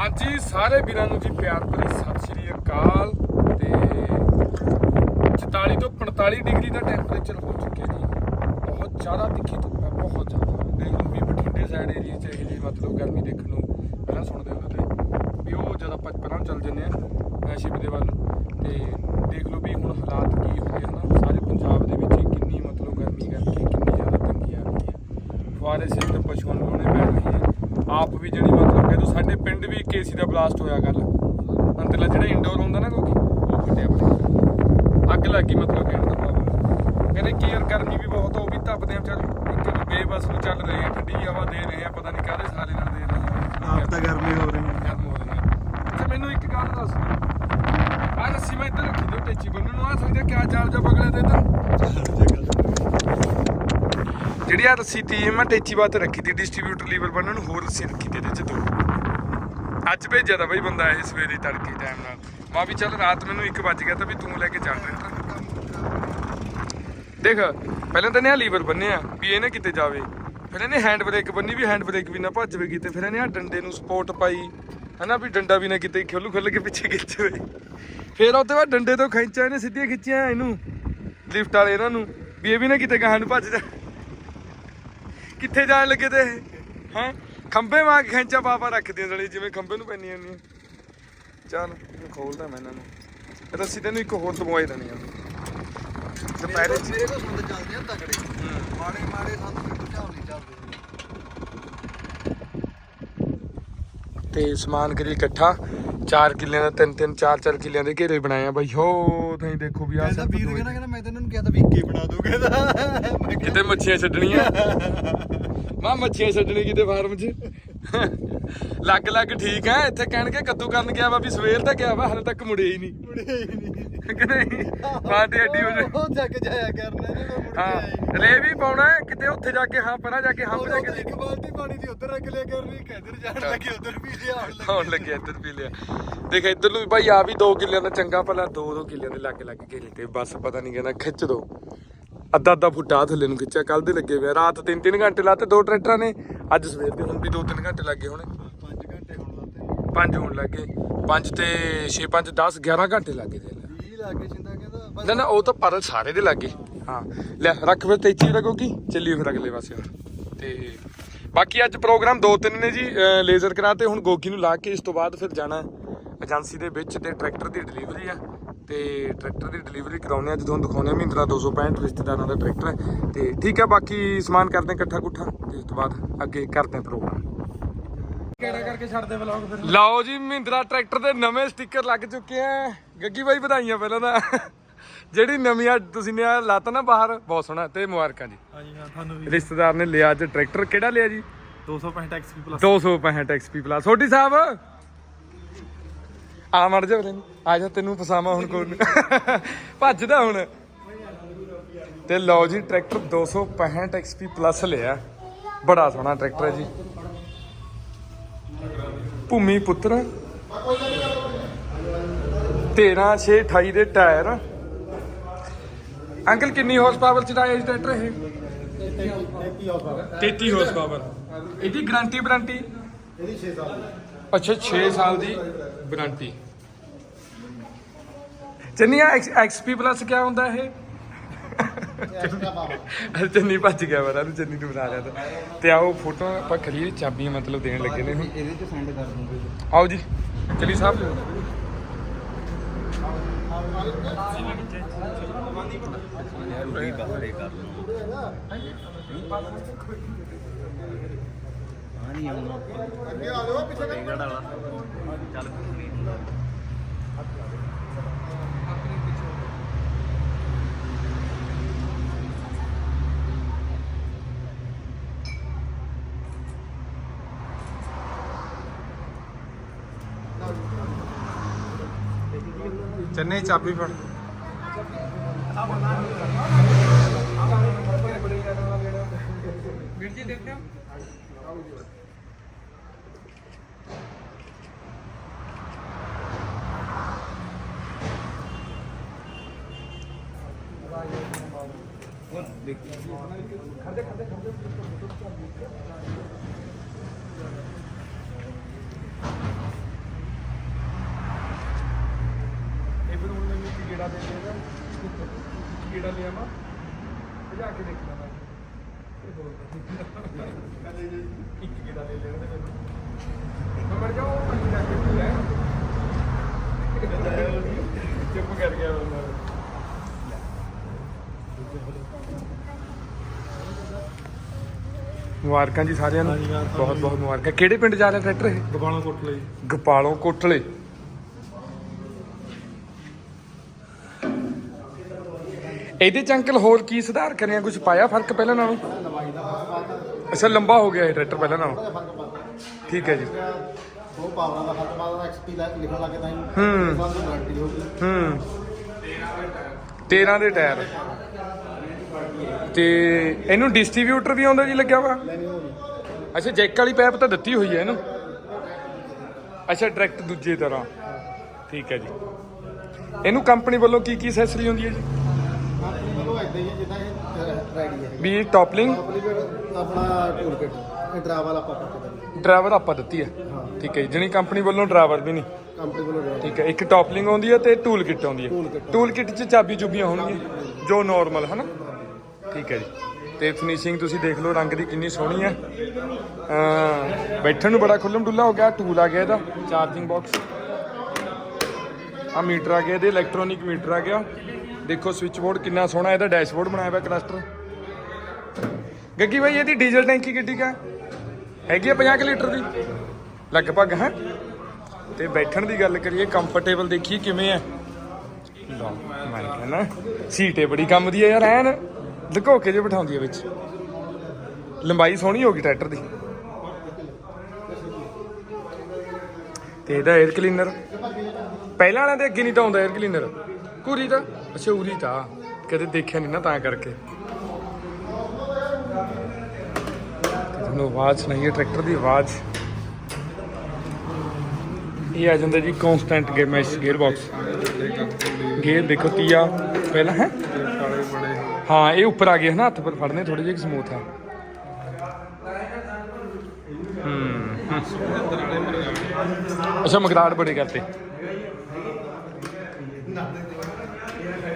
ਹਾਂਜੀ, ਸਾਰੇ ਵੀਰਾਂ ਨੂੰ ਜੀ ਪਿਆਰ ਭਰੀ ਸਤਿ ਸ਼੍ਰੀ ਅਕਾਲ ਤੇ 44 ਤੋਂ 45 ਡਿਗਰੀ ਦਾ ਟੈਂਪਰੇਚਰ ਹੋ ਚੁੱਕਿਆ ਜੀ। ਬਹੁਤ ਜ਼ਿਆਦਾ ਤਿੱਖੀ ਧੁੱਪ ਹੈ, ਬਹੁਤ ਜ਼ਿਆਦਾ। ਦੇਖ ਲਓ ਵੀ ਬਠਿੰਡੇ ਸਾਈਡ ਏਰੀਆ ਚ ਇਹ ਜੀ ਮਤਲਬ ਗਰਮੀ ਦੇਖਣ ਨੂੰ ਪਹਿਲਾਂ ਸੁਣਦੇ ਹੁੰਦੇ ਤੇ ਵੀ ਉਹ ਜ਼ਿਆਦਾ ਆਪਾਂ ਪਰਾਂ ਨੂੰ ਚੱਲ ਜੰਨੇ ਆ ਸ਼ਿਪ ਦੇ ਵੱਲ ਨੂੰ ਤੇ ਦੇਖ ਲਓ ਵੀ ਹੁਣ ਹਾਲਾਤ ਕੀ ਹੋ ਗਏ, ਹਨਾ? ਸਾਰੇ ਪੰਜਾਬ ਦੇ ਵਿੱਚ ਕਿੰਨੀ ਮਤਲਬ ਗਰਮੀ ਕਰਕੇ ਕਿੰਨੀ ਜ਼ਿਆਦਾ ਤੰਗੀ ਆ ਰਹੀ ਹੈ। ਫੁਆਰੇ ਸਿਰ ਤੇ ਪਸ਼ੂਆਂ ਨੂੰ ਲਾਉਣੇ ਪੈ ਰਹੇ ਆਪ ਵੀ ਜਿਹੜੀ ਮਤਲਬ ਦੋ ਸਾਡੇ ਪਿੰਡ ਵੀ ਕੇਸੀ ਦਾ ਬਲਾਸਟ ਹੋਇਆ ਕੱਲ ਅੰਦਰਲਾ ਜਿਹੜਾ ਇੰਡੋਰ ਹੁੰਦਾ ਨਾ ਕਿਉਂਕਿ ਉਹ ਫਟਿਆ ਪੜਿਆ ਅੱਗ ਲੱਗੀ ਮਤਲਬ ਕਹਿਣ ਦਾ ਭਾਵ। ਕਹਿੰਦੇ ਕੀ ਯਾਰ ਗਰਮੀ ਵੀ ਬਹੁਤ ਉਹ ਵੀ ਤਪਦੇ ਆ ਚੱਲ ਇੱਕ ਬੇਬਸ ਨੂੰ ਚੱਲ ਰਹੇ ਆ ਠੰਡੀ ਹਵਾ ਦੇ ਰਹੇ ਆ ਪਤਾ ਨਹੀਂ ਕਾਹਦੇ ਸਾਰੇ ਨਾਲ ਦੇ ਰਹੇ ਆ। ਆਪ ਤਾਂ ਗਰਮੀ ਹੋ ਰਹੀ ਹੈ ਗਰਮ ਹੋ ਰਹੀ ਹੈ ਅੱਛਾ ਮੈਨੂੰ ਇੱਕ ਗੱਲ ਦੱਸ ਆ ਰੱਸੀ ਮੈਂ ਇੱਧਰ ਰੱਖੀ ਦਿਓ ਟੇਚੀ ਬੰਨਣ ਨੂੰ। ਆ ਸਕਦੇ ਕਿਆ ਚਾਲ ਜਾ ਪਕੜਿਆ ਤੇ ਇੱਧਰ? ਜਿਹੜੀ ਆ ਰੱਸੀ ਤੀ, ਮੈਂ ਟੇਚੀ ਬਾਤ ਰੱਖੀ ਤੀ ਡਿਸਟ੍ਰੀਬਿਊਟਰ ਲੀਵਰ ਬੰਨਣ ਨੂੰ ਹੋਰ ਰੱਸੀ ਰੱਖੀ ਤੀ ਇਹਦੇ ਚ ਦੋ। ਅੱਜ ਭੇਜਿਆ ਤਾਂ ਬਈ ਬੰਦਾ ਇਹ ਸਵੇਰੇ ਤੜਕੇ ਟਾਈਮ ਨਾਲ। ਮਾ ਵੀ ਚੱਲ ਰਾਤ ਮੈਨੂੰ 1 ਵਜ ਗਿਆ ਤਾਂ ਵੀ ਤੂੰ ਲੈ ਕੇ ਚੱਲ। ਦੇਖ, ਪਹਿਲਾਂ ਤਾਂ ਨੇ ਲੀਵਰ ਬੰਨਿਆ ਵੀ ਇਹ ਨਾ ਕਿਤੇ ਜਾਵੇ। ਫਿਰ ਇਹਨੇ ਹੈਂਡ ਬ੍ਰੇਕ ਬੰਨੀ ਵੀ ਹੈਂਡ ਬ੍ਰੇਕ ਵੀ ਨਾ ਭੱਜਵੇ ਕਿਤੇ। ਫਿਰ ਇਹਨੇ ਆ ਡੰਡੇ ਨੂੰ ਸਪੋਰਟ ਪਾਈ, ਹਨਾ ਵੀ ਡੰਡਾ ਵੀ ਨਾ ਕਿਤੇ ਖੁੱਲ ਖੁੱਲ ਕੇ ਪਿੱਛੇ ਖਿੱਚ ਖਿੱਚਵੇ ਫਿਰ ਉਹਦੇ ਬਾਅਦ ਡੰਡੇ ਤੋਂ ਖਿੱਚਿਆ, ਇਹਨੇ ਸਿੱਧੀਆਂ ਖਿੱਚੀਆਂ ਇਹਨੂੰ ਲਿਫਟ ਵਾਲੇ ਇਹਨਾਂ ਨੂੰ, ਵੀ ਇਹ ਵੀ ਨਾ ਕਿਤੇ ਗਾਹਾਂ ਨੂੰ ਭੱਜ ਜਾ ਕਿੱਥੇ ਜਾਣ ਲੱਗੇ ਤੇ ਹੈ? ਖੰਬੇ ਕੇ ਖੈਂਚਾ ਪਾਪਾ ਰੱਖਦੇ ਨੇ ਜਿਵੇਂ ਖੰਬੇ ਨੂੰ ਪੈਣੀਆਂ ਨੇ ਚੱਲ ਖੋਲਦਾ ਮੈਂ ਇਹਨਾਂ ਨੂੰ। ਰੱਸੀ ਤੈਨੂੰ ਇੱਕ ਹੋਰ ਦਵਾਈ ਦੇਣੀ ਆ। ਦੁਪਹਿਰੇ ਚ ਮੇਰੇ ਕੋਲ ਸੰਦ ਚੱਲਦੇ ਆ ਤਗੜੇ ਮਾੜੇ ਮਾੜੇ ਸੰਦ ਕੋਲ ਝਾਲ ਨਹੀਂ ਚੱਲਦੇ। ਤੇ ਸਮਾਨ ਕਰੀ ਇਕੱਠਾ। 4 ਕਿੱਲਿਆਂ ਦਾ ਤਿੰਨ ਤਿੰਨ ਚਾਰ ਚਾਰ ਕਿੱਲਿਆਂ ਦੇ ਘੇਰੇ ਬਣਾਏ ਆ ਬਾਈ। ਹੋ ਤੁਸੀਂ ਦੇਖੋ ਵੀ ਆ ਕਹਿੰਦਾ ਵੀਰ ਕਹਿੰਦਾ ਕਹਿੰਦਾ ਮੈਂ ਤਾਂ ਕਿਹਾ ਤਾਂ ਵੀ ਇੱਕੇ ਬਣਾ ਦੂੰ ਕਹਿੰਦਾ ਮੈਂ ਕਿਹਾ ਕਿਤੇ ਮੱਛੀਆਂ ਛੱਡਣੀਆਂ? ਮਾਂ ਮੱਛੀਆਂ ਛੱਡਣੀ ਕਿਤੇ ਫਾਰਮ 'ਚ? ਲੱਗ ਲੱਗ ਠੀਕ ਹੈ ਇੱਥੇ ਕਹਿਣਗੇ ਕੱਦੂ ਕਰਨ ਗਿਆ ਵਾ ਵੀ ਸਵੇਰ ਤਾਂ ਗਿਆ ਵਾ ਹਲੇ ਤੱਕ ਮੁੜਿਆ ਹੀ ਨਹੀਂ। ਮੁੜਿਆ ਹੀ ਨਹੀਂ। ਕਿ ਨਹੀਂ? ਬਾਤ ਅੱਡੀ ਹੋ ਜਾ ਉਹ ਚੱਕ ਜਾਇਆ ਕਰਨਾ ਮੈਂ ਮੁੜ ਕੇ ਹੀ ਰੇ ਵੀ ਪਾਉਣਾ ਹੈ, ਕਿਤੇ ਉੱਥੇ ਜਾ ਕੇ ਹਾਂ ਪਰਾਂ ਜਾ ਕੇ ਹੰਪ ਜਾ ਕੇ ਇੱਕ ਬਾਲਟੀ ਪਾਣੀ ਦੀ ਉਧਰ ਰੱਖ ਲਿਆ ਕਰਨੀ ਕਿੱਧਰ ਜਾਣ ਲੱਗੇ ਉਧਰ ਵੀ ਲਿਆ ਆਉਣ ਆਉਣ ਲੱਗਿਆ ਇੱਧਰ ਪੀ ਲਿਆ। ਦੇਖ ਇੱਧਰ ਨੂੰ ਵੀ ਭਾਈ ਆ ਵੀ 2 ਕਿੱਲਿਆਂ ਦਾ ਚੰਗਾ ਭਲਾ 2-2 ਕਿੱਲਿਆਂ ਦੇ ਲੱਗ ਲੱਗ ਕੇ ਤੇ ਬਸ ਪਤਾ ਨਹੀਂ ਕਹਿੰਦਾ ਖਿੱਚ ਦੋ। ਅੱਧਾ ਅੱਧਾ ਫੁੱਟਾ ਥੱਲੇ ਨੂੰ ਖਿੱਚਿਆ ਕੱਲ ਦੇ ਲੱਗੇ ਹੋਏ ਆ। ਰਾਤ 3-3 ਘੰਟੇ ਲਾਤੇ ਦੋ ਟਰੈਕਟਰਾਂ ਨੇ ਅੱਜ ਸਵੇਰ ਦੇ ਹੁਣ ਵੀ 2-3 ਘੰਟੇ ਲੱਗੇ ਹੋਣੇ। 5 ਘੰਟੇ ਹੁਣ ਲਾਤੇ ਪੰਜ ਹੋਣ ਲੱਗੇ 5 ਤੇ 6 5 10 11 ਘੰਟੇ ਲੱਗੇ ਦੇ 20 ਲਾ ਕੇ ਚਿੰਤਾ ਕਹਿੰਦਾ ਬਸ ਨਾ ਨਾ ਉਹ ਤਾਂ ਪਰ ਸਾਰੇ ਦੇ ਲੱਗੇ। ਹਾਂ ਲੈ ਰੱਖ ਫਿਰ ਤੇਚੀ ਰੱਖੋ ਕੀ ਚੱਲੀਏ ਫਿਰ ਅਗਲੇ ਪਾਸੇ ਹੁਣ ਤੇ ਬਾਕੀ ਅੱਜ ਪ੍ਰੋਗਰਾਮ ਦੋ ਤਿੰਨ ਨੇ ਜੀ ਲੇਜ਼ਰ ਕਰਾਤੇ ਹੁਣ ਗੋਗੀ ਨੂੰ ਲਾ ਕੇ ਇਸ ਤੋਂ ਬਾਅਦ ਫਿਰ ਜਾਣਾ ਏਜੰਸੀ ਦੇ ਵਿੱਚ ਤੇ ਟਰੈਕਟਰ ਦੀ ਡਿਲੀਵਰੀ ਆ। ਤੇ ਟਰੈਕਟਰ ਦੀ ਡਿਲੀਵਰੀ ਕਰਾਉਣੇ ਆ ਜਦੋਂ ਦਿਖਾਉਣੇ ਆ ਮਹਿੰਦਰਾ 265 ਰਿਸ਼ਤੇਦਾਰਾਂ ਦਾ ਟਰੈਕਟਰ ਹੈ ਤੇ ਠੀਕ ਹੈ ਬਾਕੀ ਸਮਾਨ ਕਰਦੇ ਇਕੱਠਾ ਕੁੱਠਾ ਤੇ ਇਸ ਤੋਂ ਬਾਅਦ ਅੱਗੇ ਕਰਦੇ ਆ ਪ੍ਰੋਗਰਾਮ। ਕਿਹੜਾ ਕਰਕੇ ਛੱਡਦੇ ਵਲੌਗ ਫਿਰ? ਲਓ ਜੀ ਮਹਿੰਦਰਾ ਟਰੈਕਟਰ ਦੇ ਨਵੇਂ ਸਟicker ਲੱਗ ਚੁੱਕੇ ਆ। ਗੱਗੀ ਬਾਈ ਵਧਾਈਆਂ ਪਹਿਲਾਂ ਤਾਂ। ਜਿਹੜੀ ਨਵੀਂ ਆ ਤੁਸੀਂ ਨੇ ਆਹ ਲਾਤਾ ਨਾ ਬਾਹਰ ਬਹੁਤ ਸੋਹਣਾ ਤੇ ਮੁਬਾਰਕਾਂ ਜੀ। ਹਾਂਜੀ ਹਾਂ ਤੁਹਾਨੂੰ ਵੀ। ਰਿਸ਼ਤੇਦਾਰ ਨੇ ਲਿਆ ਅੱਜ ਟਰੈਕਟਰ ਕਿਹੜਾ ਲਿਆ ਜੀ? 265 XP ਪਲੱਸ 265 XP ਪਲੱਸ ਛੋਟੀ ਸਾਹਿਬ ਆ ਮੜ ਜਾ ਵੀਰੇ ਆ ਜਾ ਤੈਨੂੰ ਫਸਾਵਾਂ ਹੁਣ ਕੋਈ ਭੱਜਦਾ ਹੁਣ। ਤੇ ਲਓ ਜੀ ਟਰੈਕਟਰ 265 XP ਪਲੱਸ ਲਿਆ। ਬੜਾ ਸੋਹਣਾ ਟਰੈਕਟਰ ਹੈ ਜੀ। ਭੂਮੀ ਪੁੱਤਰ। 13 6 28 ਦੇ ਟਾਇਰ। ਅੰਕਲ ਕਿੰਨੀ ਹਾਰਸ ਪਾਵਰ ਚ ਜੀ ਟਰੈਕਟਰ ਇਹ? 33 ਹਾਰਸ ਪਾਵਰ ਇਹਦੀ ਗਾਰੰਟੀ ਵਾਰੰਟੀ ਇਹਦੀ 6 ਸਾਲ ਅੱਛਾ 6 ਸਾਲ ਦੀ ਵਾਰੰਟੀ ਚੰਨੀਆ ਐਕਸਪੀ ਪਲੱਸ ਕੀ ਹੁੰਦਾ ਇਹ? ਚੰਨੀ ਭੱਜ ਗਿਆ ਵਾਰਾ ਨੂੰ ਚੰਨੀ ਨੂੰ ਬਣਾ ਲਿਆ ਤਾਂ। ਤੇ ਆਓ ਫੋਟੋ ਆਪਾਂ ਖਲੀ ਚਾਬੀਆਂ ਮਤਲਬ ਦੇਣ ਲੱਗੇ ਨੇ ਇਹਦੇ ਚ ਸੈਂਡ ਕਰ ਦੂੰਗੇ। ਆਓ ਜੀ ਚਲੀ ਸਾਹਿਬ। ਰੁਕੀ ਬਾਹਰ ਹੀ ਕਰ ਆਣੀ ਆਉਣਾ ਅੱਗੇ ਆ ਜਾਓ ਪਿੱਛੇ ਕਰ ਵਾਲਾ ਚੱਲ। ਚੰਨੇ ਚਾਬੀ ਫੜ ਵੀਰ ਜੀ ਦੇਖਿਓ ਕਿਹੜਾ ਦੇ ਦੇਗਾ ਕਿਹੜਾ ਲਿਆ ਮਾ ਭਜਾ ਕੇ ਦੇਖਣਾ ਮੈਂ ਇਹ ਬੋਲਦਾ ਇੱਕ ਕਿਹੜਾ ਲੈ ਲੈਣਾ ਤੇ ਮੈਨੂੰ ਮਰ ਜਾਓ ਪੰਜ ਜਾ ਕੇ ਲੈ ਚੁੱਪ ਕਰ ਗਿਆ ਬੰਦਾ ਮੁਬਾਰਕਾਂ ਜੀ ਸਾਰਿਆਂ ਨੂੰ। ਬਹੁਤ ਬਹੁਤ ਮੁਬਾਰਕਾਂ। ਕਿਹੜੇ ਪਿੰਡ ਜਾ ਰਿਹਾ ਟਰੈਕਟਰ ਇਹ? ਗਵਾਲਾ ਕੋਟ ਲਈ ਗੋਪਾਲੋਂ ਕੋਟਲੇ। ਇਹਦੇ ਚ ਅੰਕਲ ਹੋਰ ਕੀ ਸੁਧਾਰ ਕਰਿਆ? ਕੁਝ ਪਾਇਆ ਫ਼ਰਕ ਪਹਿਲਾਂ ਨਾਲੋਂ? ਅੱਛਾ ਲੰਬਾ ਹੋ ਗਿਆ ਇਹ ਟਰੈਕਟਰ ਪਹਿਲਾਂ ਨਾਲੋਂ। ਠੀਕ ਹੈ ਜੀ। ਦੋ ਪਾਵਰਾਂ ਦਾ ਫ਼ਰਕ ਪਾਦਾ ਐਕਸਪੀ ਲਿਖਣ ਲੱਗੇ ਤਾਂ ਹੀ ਹੂੰ। ਬਾਅਦ ਵਿੱਚ ਗਾਰੰਟੀ ਹੋਊਗੀ ਹੂੰ। 13 ਦੇ ਟਾਇਰ। ਤੇ ਇਹਨੂੰ ਡਿਸਟ੍ਰੀਬਿਊਟਰ ਵੀ ਆਉਂਦਾ ਜੀ ਲੱਗਿਆ ਵਾ ਅੱਛਾ ਜੈਕ ਵਾਲੀ ਪਾਈਪ ਤਾਂ ਦਿੱਤੀ ਹੋਈ ਹੈ ਇਹਨੂੰ? ਅੱਛਾ ਡਾਇਰੈਕਟ ਦੂਜੇ ਤਰ੍ਹਾਂ। ਠੀਕ ਹੈ ਜੀ। ਇਹਨੂੰ ਕੰਪਨੀ ਵੱਲੋਂ ਕੀ ਕੀ ਅਸੈਸਰੀ ਹੁੰਦੀ ਹੈ ਜੀ? ਜਿੱਦਾਂ ਇਹ ਹੈ। ਵੀ ਟੌਪਲਿੰਗ ਆਪਣੀ ਟੂਲ ਕਿਟ ਇਹ ਡਰਾਈਵਰ ਆਪਾਂ ਪੱਕੇ ਕਰੀ ਡਰਾਈਵਰ ਆਪਾਂ ਦਿੱਤੀ ਹੈ? ਠੀਕ ਹੈ ਜੀ ਜਣੀ ਕੰਪਨੀ ਵੱਲੋਂ ਡਰਾਈਵਰ ਵੀ ਨਹੀਂ? ਕੰਪਨੀ ਵੱਲੋਂ। ਠੀਕ ਹੈ ਇੱਕ ਟੌਪਲਿੰਗ ਆਉਂਦੀ ਹੈ ਤੇ ਟੂਲ ਕਿੱਟ ਆਉਂਦੀ ਹੈ। ਟੂਲ ਕਿੱਟ 'ਚ ਚਾਬੀ ਚੁਬੀਆਂ ਹੋਣਗੀਆਂ ਜੋ ਨਾਰਮਲ ਹੈ ਨਾ ਠੀਕ ਹੈ ਜੀ। ਤੇ ਫਿਨਿਸ਼ਿੰਗ ਤੁਸੀਂ ਦੇਖ ਲਓ ਰੰਗ ਦੀ ਕਿੰਨੀ ਸੋਹਣੀ ਹੈ। ਅਮ ਬੈਠਣ ਨੂੰ ਬੜਾ ਖੁੱਲਮ ਡੁੱਲਾ ਹੋ ਗਿਆ ਟੂਲ ਆ ਗਿਆ ਇਹਦਾ ਚਾਰਜਿੰਗ ਬਾਕਸ ਆ ਮੀਟਰ ਆ ਗਿਆ ਇਹਦੇ ਇਲੈਕਟ੍ਰੋਨਿਕ ਮੀਟਰ ਆ ਗਿਆ। ਦੇਖੋ ਸਵਿਚ ਬੋਰਡ ਕਿੰਨਾ ਸੋਹਣਾ ਇਹਦਾ ਡੈਸ਼ਬੋਰਡ ਬਣਾਇਆ ਹੋਇਆ ਕਲਸਟਰ ਗੱਗੀ ਭਾਈ ਇਹਦੀ ਡੀਜ਼ਲ ਟੈਂਕੀ ਕਿੱਡੀ ਕਾ ਹੈਗੀ ਆ 50 ਕੁ ਲੀਟਰ ਦੀ? ਲਗਭਗ, ਹੈ? ਤੇ ਬੈਠਣ ਦੀ ਗੱਲ ਕਰੀਏ ਕੰਫਰਟੇਬਲ ਦੇਖੀਏ ਕਿਵੇਂ ਹੈ। ਮੈਂ ਕਹਿੰਦਾ ਸੀਟੇ ਬੜੀ ਕੰਮ ਦੀ ਹੈ ਯਾਰ, ਐਨ ਲੁਕੋ ਕੇ ਜੇ ਬਿਠਾਉਂਦੀ ਹੈ ਵਿੱਚ। ਲੰਬਾਈ ਸੋਹਣੀ ਹੋ ਗਈ ਟਰੈਕਟਰ ਦੀ। ਤੇ ਇਹਦਾ 에ਅਰ ਕਲੀਨਰ ਪਹਿਲਾਂ ਵਾਲਿਆਂ ਦੇ ਅੱਗੇ ਨਹੀਂ ਤਾਂ ਆਉਂਦਾ 에ਅਰ ਕਲੀਨਰ ਕੁਰੀ ਤਾਂ ਅੱਛਾ, ਉਰੀ ਤਾਂ ਕਦੇ ਦੇਖਿਆ ਨਹੀਂ ਨਾ ਤਾਂ ਕਰਕੇ। ਤੁਹਾਨੂੰ ਆਵਾਜ਼ ਸੁਣਾਈਏ, ਟਰੈਕਟਰ ਦੀ ਆਵਾਜ਼। ਇਹ ਆ ਜਾਂਦਾ ਜੀ ਕਨਸਟੈਂਟ ਗੇਮੈਸ਼ ਗੇਅਰ ਬਾਕਸ ਗੇਅਰ ਦੇਖੋ ਤੀਆ, ਪਹਿਲਾਂ ਹੈ? ਹਾਂ, ਇਹ ਉੱਪਰ ਆ ਗਏ ਹਨਾ, ਹੱਥ ਪਰ ਫੜਨੇ ਥੋੜੇ ਜਿਹੇ ਸਮੂਥ ਆ। ਹੂੰ ਅੱਛਾ ਮਗਰਾੜ ਬੜੇ ਕਰਤੇ।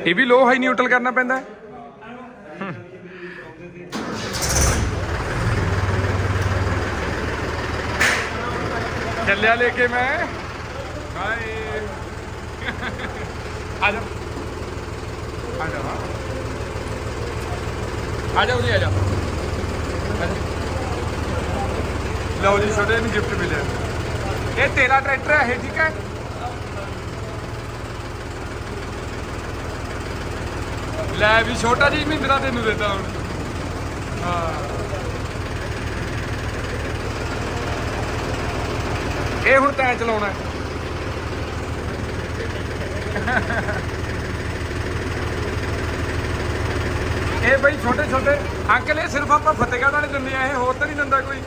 ਇਹ ਵੀ ਲੋ ਹਾਈ ਨਿਊਟਰਲ ਕਰਨਾ ਪੈਂਦਾ ਹੈ। ਚੱਲਿਆ ਲੈ ਕੇ ਮੈਂ। ਹਾਏ ਆ ਜਾ ਆ ਜਾ ਆ ਜਾ ਉਰੇ ਆ ਜਾ ਲਓ ਜੀ, ਛੋਟੇ ਨੂੰ ਗਿਫਟ ਮਿਲਿਆ। ਇਹ ਤੇਰਾ ਟਰੈਕਟਰ ਹੈ, ਇਹ ਠੀਕ ਹੈ? ਲੈ ਵੀ ਛੋਟਾ ਜੀ ਮਹਿੰਦਰਾ ਤੈਨੂੰ ਦਿੱਤਾ ਹੁਣ। ਹਾਂ। ਇਹ ਹੁਣ ਤੈਂ ਚਲਾਉਣਾ ਇਹ ਬਈ ਛੋਟੇ ਛੋਟੇ ਅੰਕਲ, ਇਹ ਸਿਰਫ ਆਪਾਂ ਫਤਿਹਗੜ੍ਹ ਵਾਲੇ ਦਿੰਦੇ ਆ, ਇਹ ਹੋਰ ਤਾਂ ਨਹੀਂ ਦਿੰਦਾ ਕੋਈ।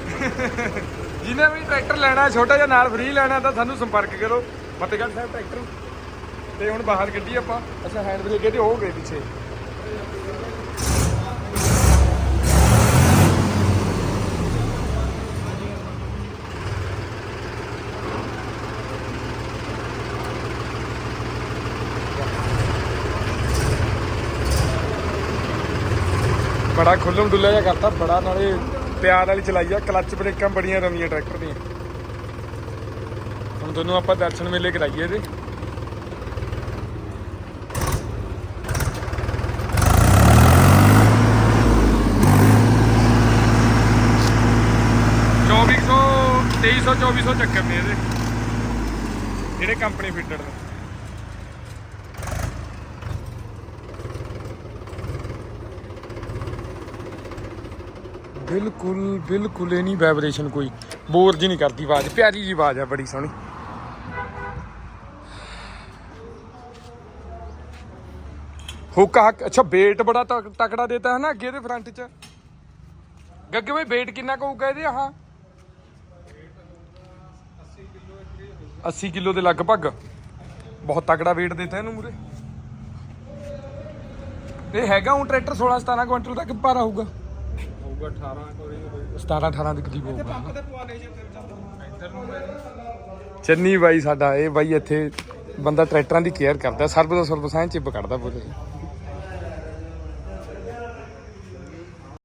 ਜਿਹਨੇ ਵੀ ਟਰੈਕਟਰ ਲੈਣਾ ਛੋਟਾ ਜਿਹਾ ਨਾਲ ਫ੍ਰੀ ਲੈਣਾ, ਤਾਂ ਸਾਨੂੰ ਸੰਪਰਕ ਕਰੋ। ਫਤਿਹਗੜ੍ਹ ਸਾਹਿਬ ਟਰੈਕਟਰ ਤੇ ਹੁਣ ਬਾਹਰ ਗੱਡੀ ਆਪਾਂ। ਅੱਛਾ ਹੈਂਡ ਬ੍ਰੇਕ ਇਹਦੇ ਹੋ ਗਏ ਪਿੱਛੇ। ਬੜਾ ਖੁੱਲਮ ਡੁੱਲਾ ਜਿਹਾ ਕਰਤਾ, ਬੜਾ ਨਾਲੇ ਪਿਆਰ ਵਾਲੀ ਚਲਾਈ ਆ, ਕਲੱਚ ਬ੍ਰੇਕਾਂ ਬੜੀਆਂ ਰਮੀਆਂ ਟਰੈਕਟਰ ਦੀਆਂ। ਹੁਣ ਤੁਹਾਨੂੰ ਆਪਾਂ ਦਰਸ਼ਨ ਮੇਲੇ ਕਰਾਈਏ ਇਹਦੇ। ਚੌਵੀ ਸੌ, ਤੇਈ ਸੌ, ਚੌਵੀ ਸੌ ਚੱਕਰ ਨੇ ਇਹਦੇ। ਜਿਹੜੇ ਕੰਪਨੀ ਫਿੱਟਡ ਨੇ। ਬਿਲਕੁਲ ਬਿਲਕੁਲ ਇਹ ਨਹੀਂ ਵਾਈਬ੍ਰੇਸ਼ਨ ਕੋਈ। ਬੋਰ ਜੀ ਨਹੀਂ ਕਰਦੀ ਆਵਾਜ਼, ਪਿਆਰੀ ਜੀ ਆਵਾਜ਼ ਆ, ਬੜੀ ਸੋਹਣੀ। ਹੁੱਕ ਹੱਕ, ਅੱਛਾ, weight ਬੜਾ ਤਕੜਾ ਦੇਤਾ ਹੈ ਨਾ ਅੱਗੇ ਦੇ ਫਰੰਟ 'ਚ। ਗੱਗੇ ਬਈ weight ਕਿੰਨਾ ਕੁ ਹੋਊਗਾ ਇਹਦੇ ਆਹ? 80 ਕਿਲੋ ਦੇ ਲਗਭਗ। ਬਹੁਤ ਤਕੜਾ weight ਦੇਤਾ ਇਹਨੂੰ ਮੂਰੇ। ਇਹ ਹੈਗਾ ਹੁਣ ਟਰੈਕਟਰ 16 17 ਕੁਇੰਟਲ ਤੱਕ ਭਾਰਾ ਹੋਊਗਾ। ਹੋਊਗਾ 18 ਕੋਈ 17 18 ਦੇ ਕਰੀਬ ਹੋਊਗਾ। ਚੰਨੀ ਬਾਈ ਸਾਡਾ ਇਹ ਬਾਈ ਇੱਥੇ ਬੰਦਾ ਟਰੈਕਟਰਾਂ ਦੀ ਕੇਅਰ ਕਰਦਾ ਸਰਬ ਦਾ ਸਰਬ ਸਾਇੰਸ ਚਿੱਪ ਕੱਢਦਾ ਪੂਰੇ